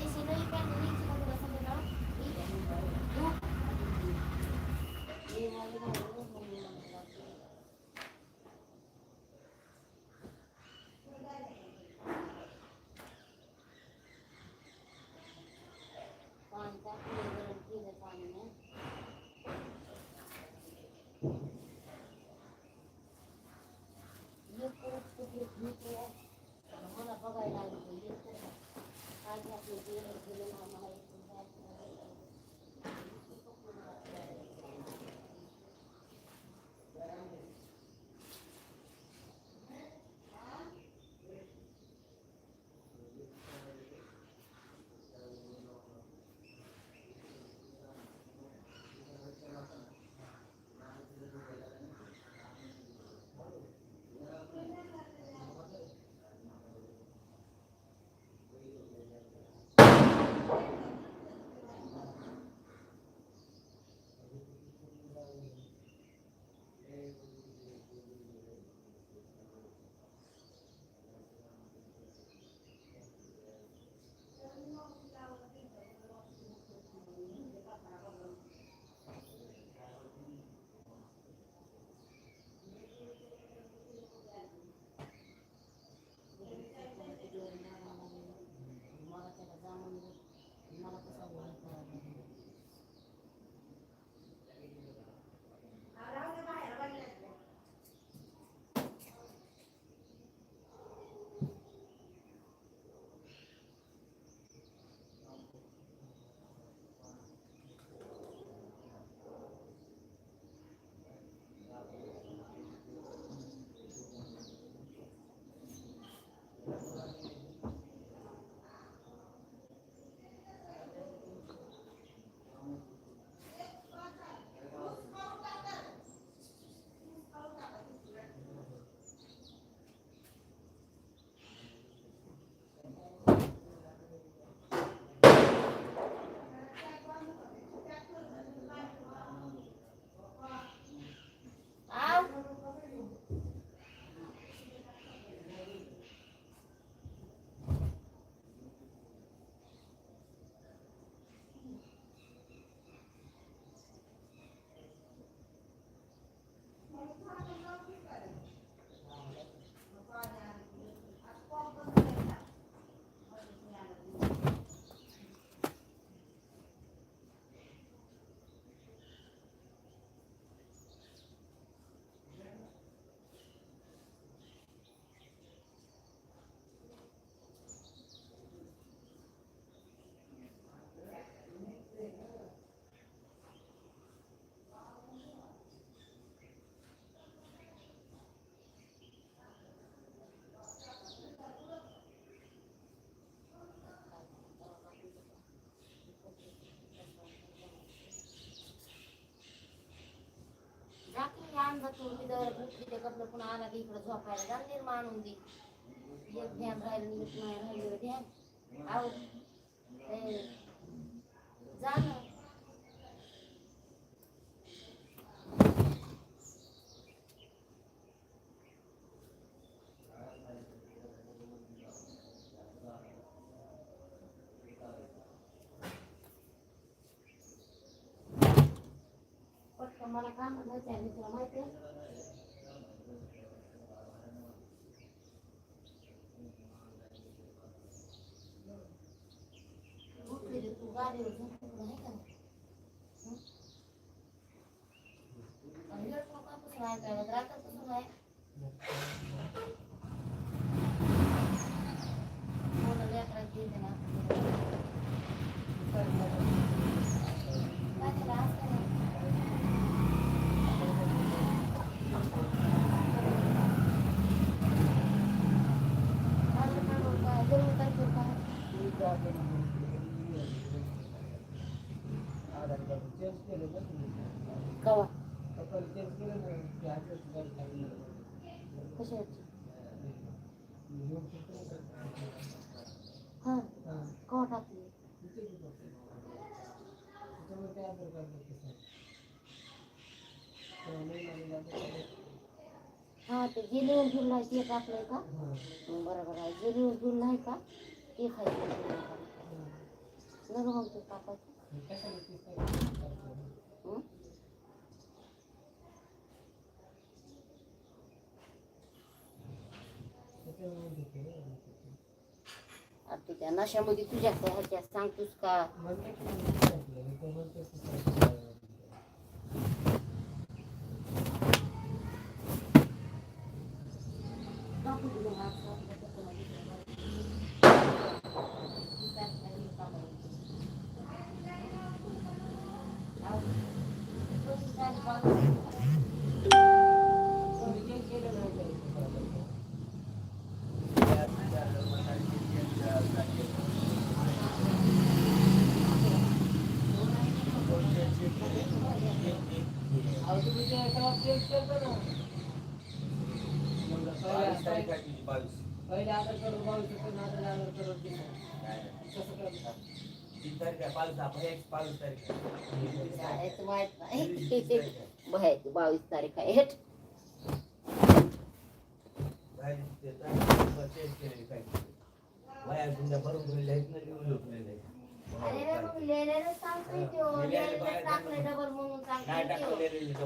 19 काय घातलं गेलं गेलं ना मला एक जाती तू मी दर भेटली कपडे पुन्हा आला की इकडे झोपायला जा निर्माण आणून दे. एक ध्यान राहिलं ध्यान. आहो. जा ना. पटकन मला काम माहिती आहे मी तुला माहिती आहे उठली रे तू गाडीवर झोपून नाही का हं? आणि लेट नकापासून ऐकायला तर रात्रीपासून आहे मला लेकराची येते ना काय झालं आज काय नाही? माझं काय बोलतो आहे? जेवण काय करतो आहे? कवा? हां हा कवा टाकली? हां ते गेलीवर घेऊन नाही ते टाकलंय का? बरोबर आहे गेलीवर घेऊन नाही का? ते खायचं नको मग ते टाकायचं आता त्या नशामध्ये तुझ्या ह्याच्या सांगतोस का म्हणते की मी नाही ऐकलं. मी तर म्हणते की काय तुम्ही जे केलं नाही काही. अहो, तुम्ही जे तेव्हा चेक केलं ना. मग पहिले पहिले आधार कार्ड बावीस होते ना आता आधार कार्ड तीस आहे. कसं करणार? शाळेत माहीत नाही बाहेर बावीस तारीख आहे हेट. अरे रे मग लिहिलेलं सांगतोय त्यो. लिहिलेलं टाकलंय डबल म्हणून सांगतोय त्यो.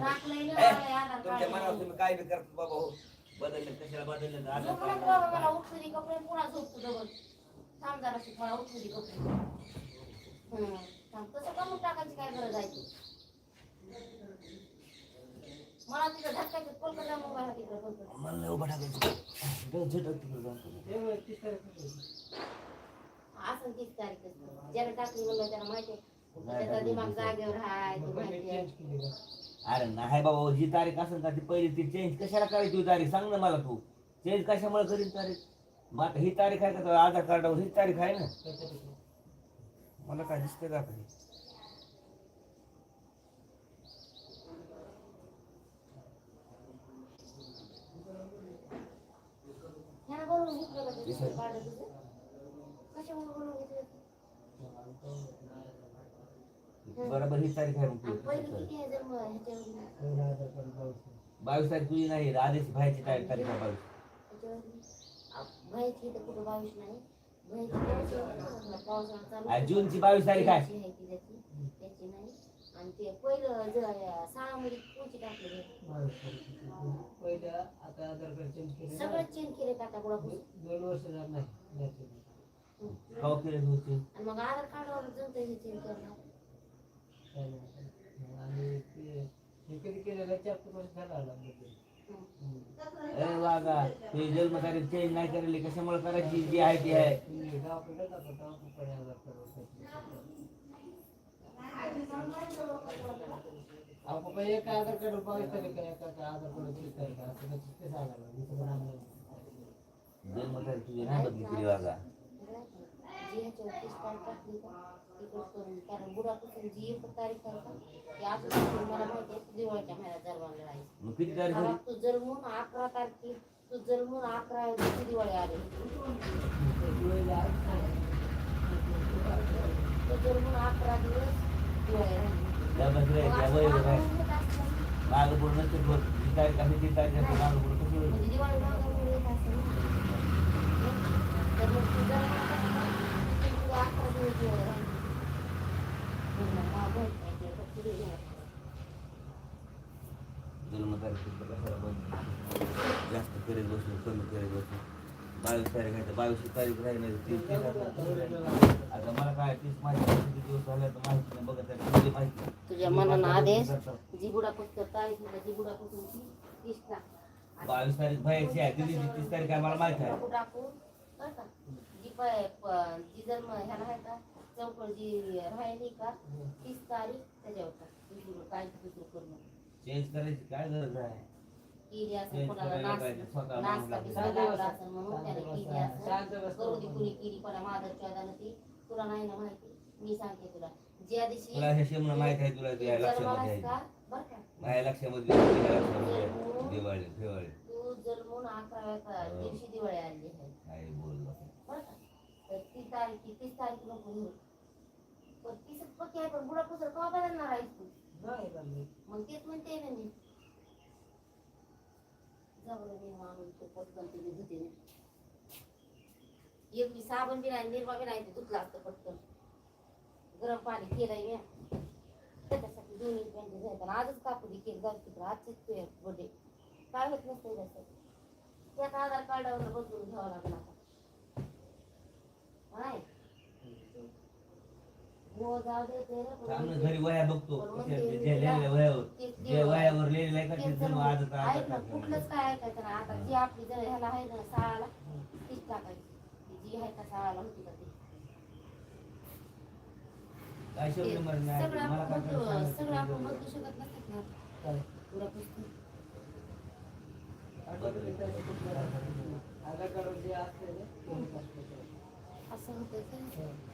टाकलंय ना आधार तुमच्या मनावर. तुम्ही काय बी करता बाबा हो. बदलले कशाला बदलले? मला उठू दे कपडे पुन्हा झोपतो डबल थांब मला दे कपडे. तसं कमून टाकायची काय गरज आहे मला तिथं धक्कायचं कोलकाता मोबाईल तिकडे कोलकाता मला नाही उभा टाकायचं झटक तिकडे जाऊन असं तीस तारीख ज्याला टाकली म्हणलं त्याला माहिती त्याचा दिमाग जागेवर हाय ते माहिती अरे नाही बाबा जी तारीख असेल का ती पहिली ती चेंज कशाला करायची तारीख? सांग ना मला तू. चेंज कशामुळे करीन तारीख? मग आता ही तारीख आहे का आधार कार्डावर? ही तारीख आहे ना. मला काय दिसते का आता हे? ह्यानं बनवून घेतलं का ते दुसरं काढलं तुझं? कशामुळे बनवून घेतलं? बरोबर ही तारीख आहे बावीस तारीख तुझी नाही आदेश बाहेरची तारीख तारीख बावीस तर कुठं बावीस नाही बाईची पावसाळा चालू आणि जूनची बावीस तारीख आहे त्याची ती त्याची त्याची नाही आणि ते पहिलं जर शाळामध्ये कोणची टाकले. पहिलं आता आधार कार्ड चेंज केलं. सगळं चेंज केले टाका गुळापूर दोन वर्ष झालं नाही केलं तुझी आणि मग आधार कार्डावर जमतं हे चेंज करणार. आणि ते हे कधी केलं नाही चार पाच वर्ष झालं. अरे वागा तुझी जन्म तारीख चेंज नाही करेली कशामुळे करायची जी आहे ती आहे तुम्ही गावाकडे जाता का? गावाकडे आधार कार्ड वापरायचं. अहो पप्पा एक आधार कार्ड बावीस तारीख आहे एका आधार कार्ड तीस तारीख आहे असं कसं ते सांगायला दुसरं नाव नाही. जन्म तारीख तुझी नाही बदली केली वागा जी ह्याच्यावर तीस तारीख टाकली का तिकडं करून कारण बुडापासून जी एक तारीख आहे का अजून मला माहिती आहे दिवाळीच्या महिन्यात राहायचं मग किती तारीख आता होती तू जन्मून अकरा तारखे तू जन्मून अकरा दिवशी दिवाळी आली ते आज जन्मून अकरा दिवस दिवाळी राहिली त्या बसल्या मग त्या असं वय मागं काय होत असतं. मागं पुढं नसेल होत जी तारीख आहे ती तारीख आहे मागं पुढं कसं होईल? म्हणजे दिवाळी मागं येत असेल तर मग तू जन्माला तू अकरा दिवस दिवाळी राहिली जास्त करीत बसलो कमी करीत बसलो बावीस तारीख आहे तर बावीस तारीख राहील नाही तीस. आता मला काय तीस माहिती किती दिवस झाले तर माहिती नाही बघत आहे माहिती. तुझ्या मनानं आदेश जी बुडापासून तारीख होता जी बुडापासून ती तीस बावीस तारीख बाहेरची आहे दिल्ली तीस तारीख आहे मला माहिती आहे टाकू टाकून बरं का जी प- प- जी जर म- ह्याला आहे का चौकड जी राहिली का तीस तारीख त्याच्यावर. दुसरं काय दुसरं करू. चेंज करायची काय गरज आहे केली असं कोणाला म्हणून त्याने केली. असं. करू दे कुणी केली ती तुला नाही ना माहिती मी सांगते तुला ज्या दिवशी तुला हे माहीत आहे तुला ते लक्षामध्ये बरं का माझ्या लक्षामध्ये. दिवाळी दिवाळी तू जन्मून अकराव्या का- दिवशी दिवाळी आली आहे काय बोल बसा. बरं का तर ती तारीख तीस तारीख नको घेऊ पण तीस पक्की आहे पण बुडा पुसर का बदलणार आहेस तू. मग तेच म्हणते ना मी. जवळ मी माणूस तो पटकन तुम्ही धुते ना. एक मी साबण बी नाही निर्मा बी नाही ते धुतला असतं पटकन. गरम पाणी केलंय मी. त्याच्यासाठी दोन्ही पॅन्ट घ्यायचं आणि आजच कापू दे केक जाऊ तिकडं आजचीच बर्थडे काय होत नसतं त्याचं त्यात आधार कार्डावर बदलून घ्यावं लागेल आता नाही हो जाऊ दे ते रे, थांब ना, पण घरी वया बघतो जे वयावर लिहिलेलं आहे का ते जणू आजच ऐक ना कुठलंच काय ऐकायचं ना आता जी आपली जर ह्याला आहे ना शाळाला तीच टाकायची जी आहे का शाळाला होती का ती काय नाही सगळं मला आपण काय सांगायचं सगळं आपण. बदलू शकत नसतात ना काय? पुस्तक. असते. असं होतंय का? हं.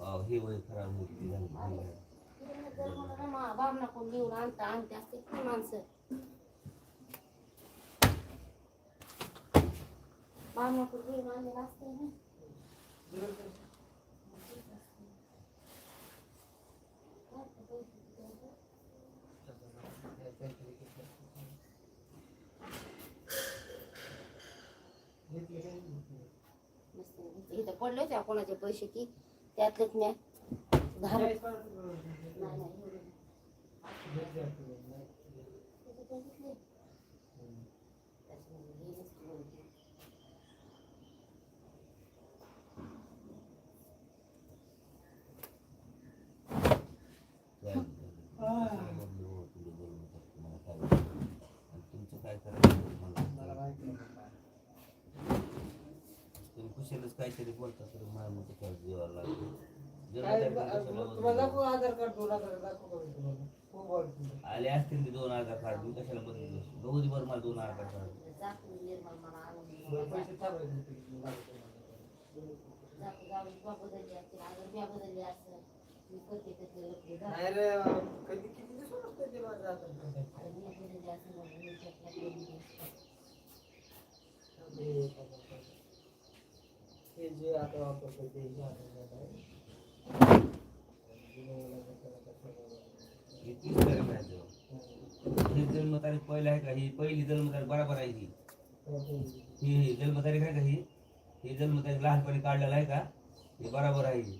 हे वय खराब होती झाली आणता आणते असते माणसं भावनापूर कोण आणलेलं असते ना इथं पडले त्या कोणाचे पैसे की? त्यातलेच मी दहा रुपये चाळीस पन्नास रुपये घेतले. नाही, नाही, एवढे नाही. घेतले आपले. नाही. त्याचे पैसे घेतले. हं. त्याच्यामध्ये हे नसतं बोलते. काय बदलू, हो, तुला बोलून टाकतो, मला काय बोलू. आणि तुमचं काय करायचं मला मला माहिती नाही. तुम्ही कुशलच काहीतरी बोलता तर मला मग काय जीवाला लागतं. काय तर ब- मग तुम्हाला दाखवू? आधार कार्ड दोन आधार दाखवू का मी तुम्हाला खूप आवडतं. आले असतील ते दोन आधार कार्ड मी कशाला बदलू बघू दे बरं मला दोन आधार कार्ड बरं. पैसे थांबायचे होते की तुम्ही दाखवतो मला. जातो जाऊन बा बदलली असतील अगर मी बदलली असं मी करते त्याचे लफडे जा. नाही रे कधी किती दिवस लागतात ते माझं आधार कार्ड? मी ते जे आता वापरतो ते जे आहे. ही तीस तारीख. हं. ही जन्मतारीख पहिली आहे का ही पहिली जन्मतारीख बरोबर आहे ही ही ही जन्मतारीख आहे का ही ही जन्मतारीख लहानपणी काढलेला आहे का ही बरोबर आहे ही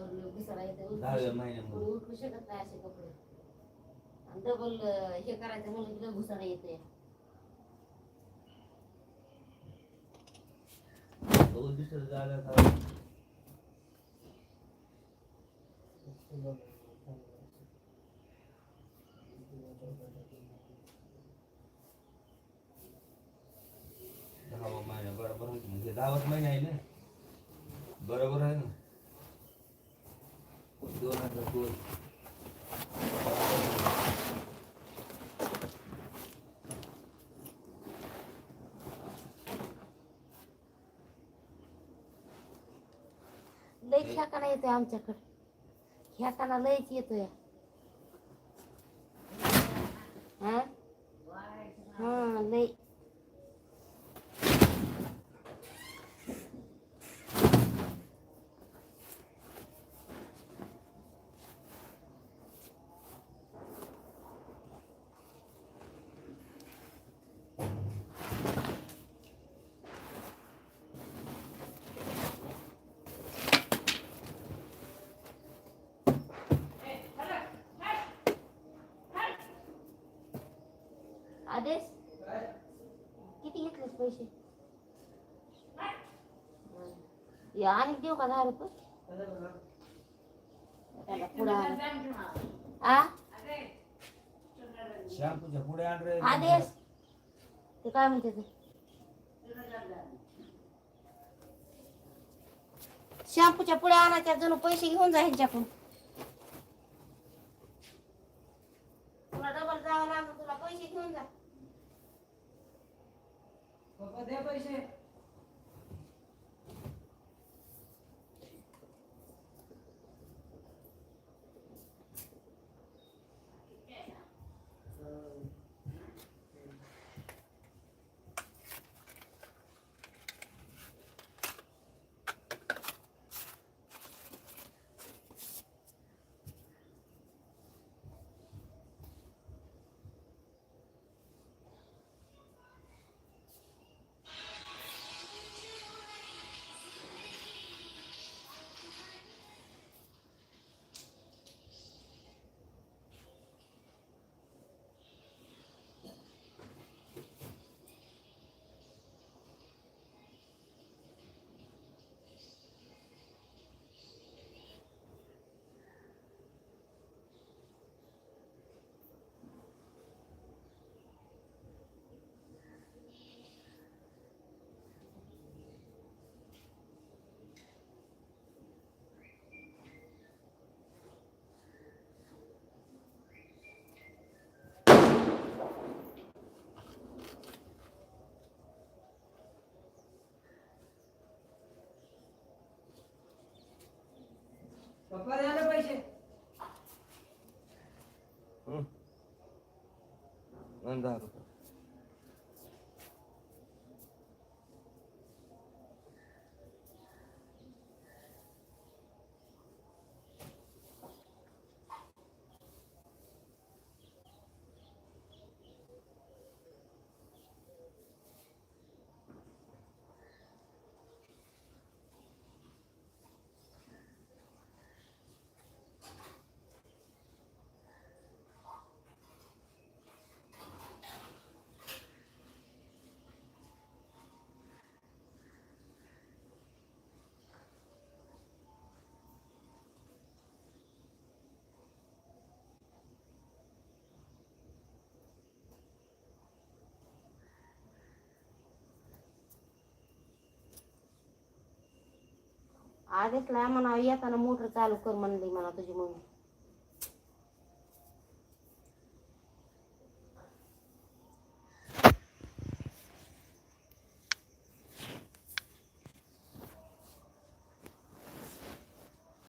दहाव्या महिन्यामध्ये. कोणी उठू शकत नाही असे कपडे आणि डबल uh, हे करायचं म्हणून की लय येते दोन दिवसाचं झालं महिना बरोबर म्हणजे दहाच महिना आहे ना? बरोबर आहे ना? दोन हजार दोन. ह्या खेकाना येतोय आमच्याकडे. खेकाना लयच येतोय हा हा लय आदेश किती घेतलेस पैसे. हे आणि देऊ का दहा रुपये? त्याला पुढं. आ? शॅम्पूच्या पुढे आदेश. ते काय म्हणते ते? शॅम्पूच्या पुढे आणायच्या जणू पैसे घेऊन जा ह्यांच्याकडून. तुला डबल जावं लागलं तुला पैसे घेऊन जा. पप्पा द्या पैसे. हं. आणि दहा रुपये आधीच म्हणा येताना मोटर चालू कर म्हणली म्हणा तुझी मम्मी.